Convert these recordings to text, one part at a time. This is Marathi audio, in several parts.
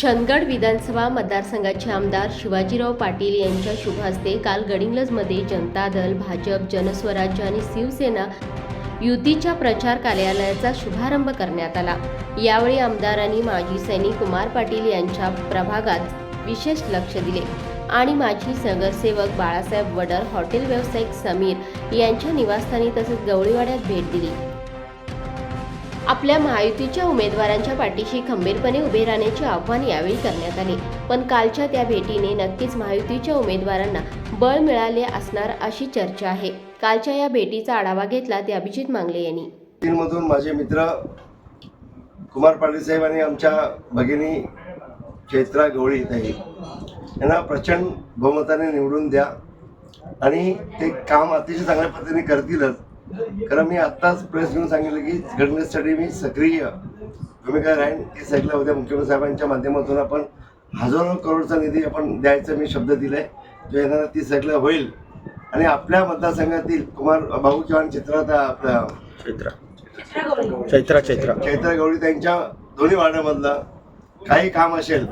चंदगड विधानसभा मतदारसंघाचे आमदार शिवाजीराव पाटील यांच्या शुभ हस्ते काल गडिंग्लजमध्ये जनता दल भाजप जनस्वराज्य आणि शिवसेना युतीच्या प्रचार कार्यालयाचा शुभारंभ करण्यात आला. यावेळी आमदारांनी माजी सैनिक कुमार पाटील यांच्या प्रभागात विशेष लक्ष दिले आणि माजी नगरसेवक बाळासाहेब वडर हॉटेल व्यावसायिक समीर यांच्या निवासस्थानी तसेच गवळीवाड्यात भेट दिली. आपल्या महायुतीच्या उमेदवारांच्या पाठीशी खंबीरपणे उभे राहण्याचे आव्हान यावेळी करण्यात आले. पण कालच्या त्या भेटीने नक्कीच महायुतीच्या उमेदवारांना बळ मिळाले असणार अशी चर्चा आहे. कालच्या या भेटीचा आढावा घेतला ते अभिजित मांगले यांनी. मधून माझे मित्र कुमार पाटील साहेब आणि आमच्या भगिनी चैत्रा गवळी ताई यांना प्रचंड बहुमताने निवडून द्या. आणि ते काम अतिशय चांगल्या पद्धतीने करतीलच. कारण मी आत्ताच प्रेस घेऊन सांगितलं की घटनेसाठी मी सक्रिय भूमिका राहीन. ती सगळं उद्या मुख्यमंत्री साहेबांच्या माध्यमातून आपण हजारो करोडचा निधी आपण द्यायचा मी शब्द दिलाय. जो येणारा ती सगळं होईल. आणि आपल्या मतदारसंघातील कुमार भाऊ चव्हाण चित्रात आपल्या चैत्रा. चैत्रा चैत्रा चैत्र. गौरी त्यांच्या दोन्ही वार्डामधलं काही काम असेल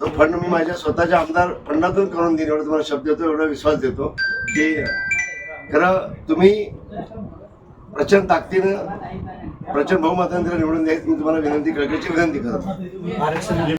तो फंड मी माझ्या स्वतःच्या आमदार फंडातून करून देईन. एवढा तुम्हाला शब्द देतो एवढा विश्वास देतो की खरं तुम्ही प्रचंड ताकदीनं प्रचंड बहुमताने निवडून द्यायची मी तुम्हाला विनंती कळकळीची विनंती करतो.